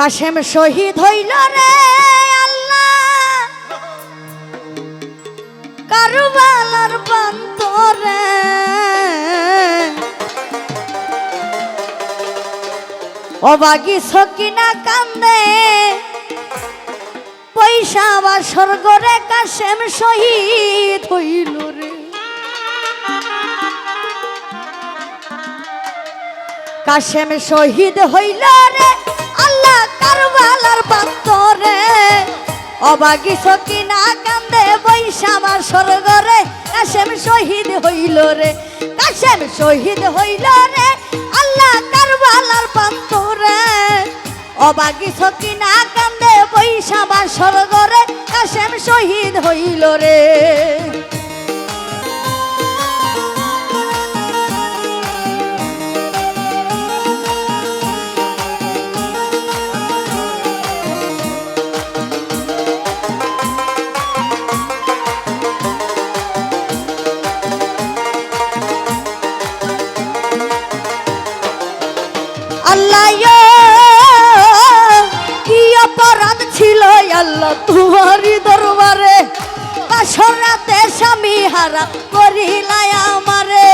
কাশেম শহীদ হইল রে আল্লাহ। কারবালার বান্তরে। অবাগি সকিনা কান্দে। পয়সা বা স্বর্গরে কাশেম শহীদ হইল রে। কাশেম শহীদ হইল রে কারবালার বান্তরে অবাগি সকিনা কান্দে বৈশামা স্বর্গরে। কাশেম শহীদ হইল রে, কাশেম শহীদ হইল রে, আল্লাহ কারবালার বান্তরে অবাগি সকিনা কান্দে বৈশামা স্বর্গরে, কাশেম শহীদ হইল রে। আল্লাহ, কি অপরাধ ছিল আল্লাহ তোমারই দরবারে? বাসর রাতে স্বামী হারা করিলাই আমারে।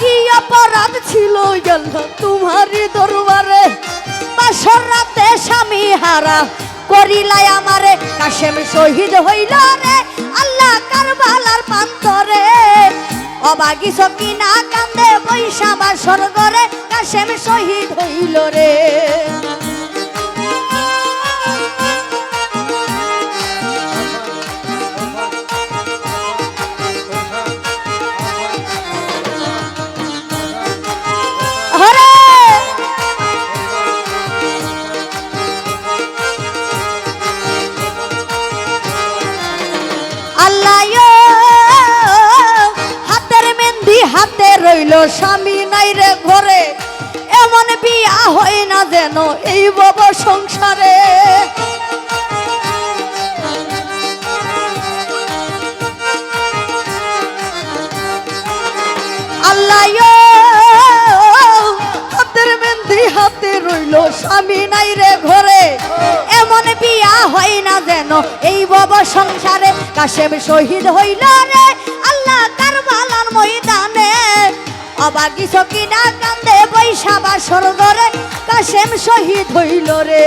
কি অপরাধ ছিল তোমারই দরবারে? বাসর রাতে স্বামী হারা কাশেম শহীদ হইল রে, আল্লাহ কারবালার পান্তরে অবাগি সকি না কান্দে বৈশাবা স্বর্গরে কাশেম শহীদ হইল রে। রইল স্বামী নাই রে ঘরে। এমন বিয়া হয় না যেন এই বব সংসারে। হাতের মেহেন্দি হাতে রইল স্বামী নাই রে ঘরে। এমন বিয়া হয় না যেন এই বব সংসারে। কাশেম শহীদ হইল অবাগি সকিনা কান্দে বৈশাবা স্বর্গরে কাশেম শহীদ হইল রে।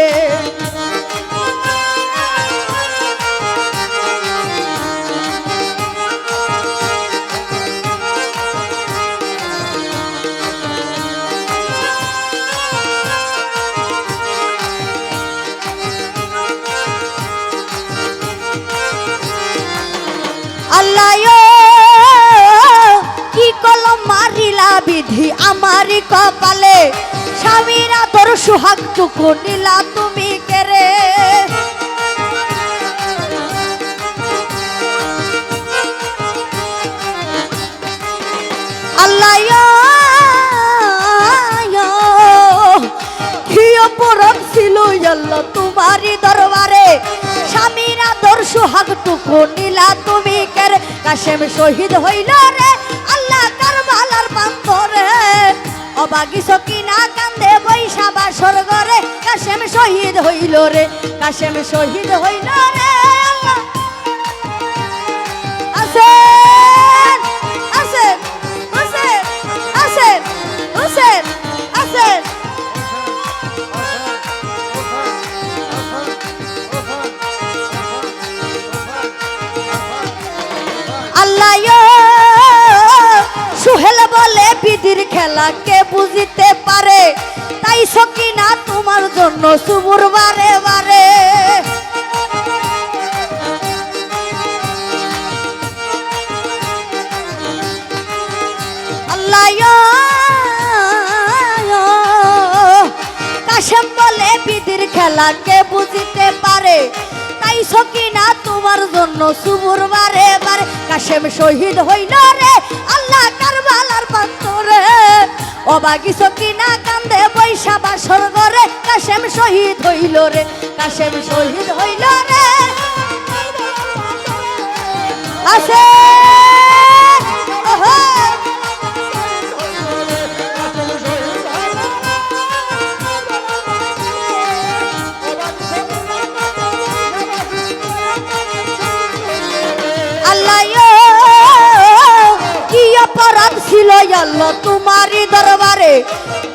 মারিলা বিধি আমারি কপালে। স্বামীরা তোর সুহাগ টুকু নিলা, তুমি কেরে আল্লাহ দরবারে। স্বামীরা নিলা, তুমি কের কাশেম শহীদ হইল রে। অবাগি সকিনা কান্দে বৈশাবা স্বর্গরে। কাশেম শহীদ হইল রে, কাশেম শহীদ হইল রে আছেন আল্লাহ বলে খেলা কে বুঝিতে পারে? তাই সকিনা তোমার জন্য সুবুর বারে বারে। কাশেম বলে বিধির খেলা কে বুঝিতে পারে? তাই সকিনা তোমার জন্য সুবুর বারে বারে। কাশেম শহীদ হইল রে, আল্লাহ কারবালার পান্তরে অবাগি সকিনা কান্দে, বৈশা বাসর করে কাশেম শহীদ হইল রে, কাশেম শহীদ হইল রে। আছে আল্লাহ তোমারই দরবারে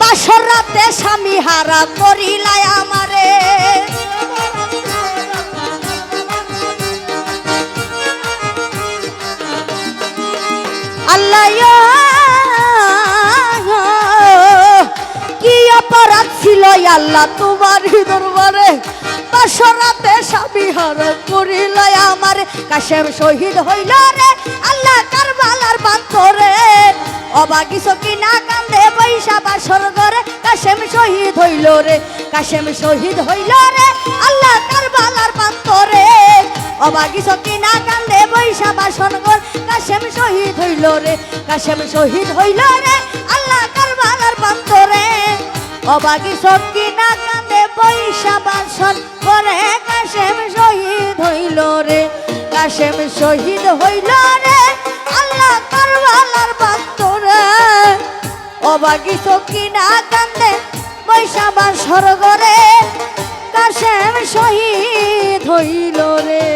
বাসর রাতে স্বামী হারা করিলাই আমারে। কি অপরাধ ছিল আল্লাহ, তোমারই দরবারে বাসরাতে স্বামী হার করিলাই আমার। কাশেম শহীদ হইল রে আল্লাহ কারবালার বান্তরে অবাগি সকি না কান্দে পয়সা বাসর ঘরে কাশেম শহীদ হইল রে, কাশেম শহীদ হইল রে, আল্লাহ কারবালার বান্তরে অবাগি সকি না কান্দে পয়সা বাসন ঘর কাশেম শহীদ হইল রে, কাশেম শহীদ হইল রে, আল্লাহ কারবালার বান্তরে অবাগি সকি না পয়সা বাসন করে কাশেম শহীদ হইল রে, কাশেম শহীদ হইল রে, আল্লাহ করবালার বাস্তরে অবাগি সকি না কান্দে পয়সা বাসর করে কাশেম শহীদ হইল রে।